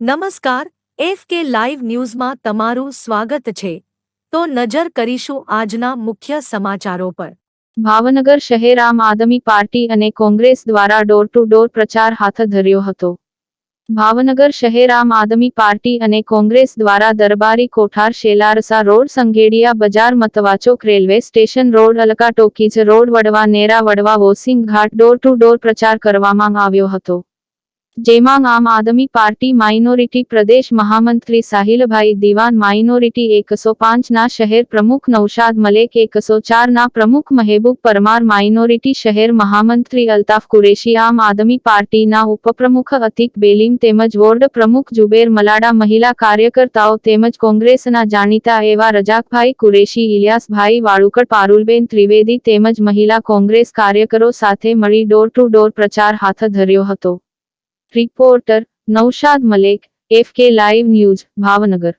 નમસ્કાર, એફ કે લાઈવ ન્યૂઝમાં તમારું સ્વાગત છે. તો નજર કરીશું આજના મુખ્ય સમાચારો પર. ભાવનગર શહેર આમ આદમી પાર્ટી અને કોંગ્રેસ દ્વારા ડોર ટુ ડોર પ્રચાર હાથ ધર્યો હતો. ભાવનગર શહેર આમ આદમી પાર્ટી અને કોંગ્રેસ દ્વારા દરબારી કોઠાર શેલારસા રોડ, સંઘેડિયા બજાર, Matvachowk railway station road, Alka talkies road Vadva, Nera Vadva, washing Ghat door to door પ્રચાર કરવામાં આવ્યો હતો. જેમાં આમ આદમી પાર્ટી માઇનોરિટી પ્રદેશ મહામંત્રી સાહિલભાઈ દિવાન, માઇનોરિટી એકસો પાંચના શહેર પ્રમુખ નૌશાદ મલેક, એકસો ચારના પ્રમુખ મહેબૂબ પરમાર, માઇનોરિટી શહેર મહામંત્રી અલ્તાફ કુરેશી, આમ આદમી પાર્ટીના ઉપપ્રમુખ અતિક બેલીમ તેમજ વોર્ડ પ્રમુખ જુબેર મલાડા, મહિલા કાર્યકર્તાઓ તેમજ કોંગ્રેસના જાણીતા એવા રજાકભાઈ કુરેશી, ઇલિયાસભાઈ વાળુકડ, પારુલબેન ત્રિવેદી તેમજ મહિલા કોંગ્રેસ કાર્યકરો સાથે મળી ડોર ટુ ડોર પ્રચાર હાથ ધર્યો હતો. Reporter Naushad Malek FK live news Bhavnagar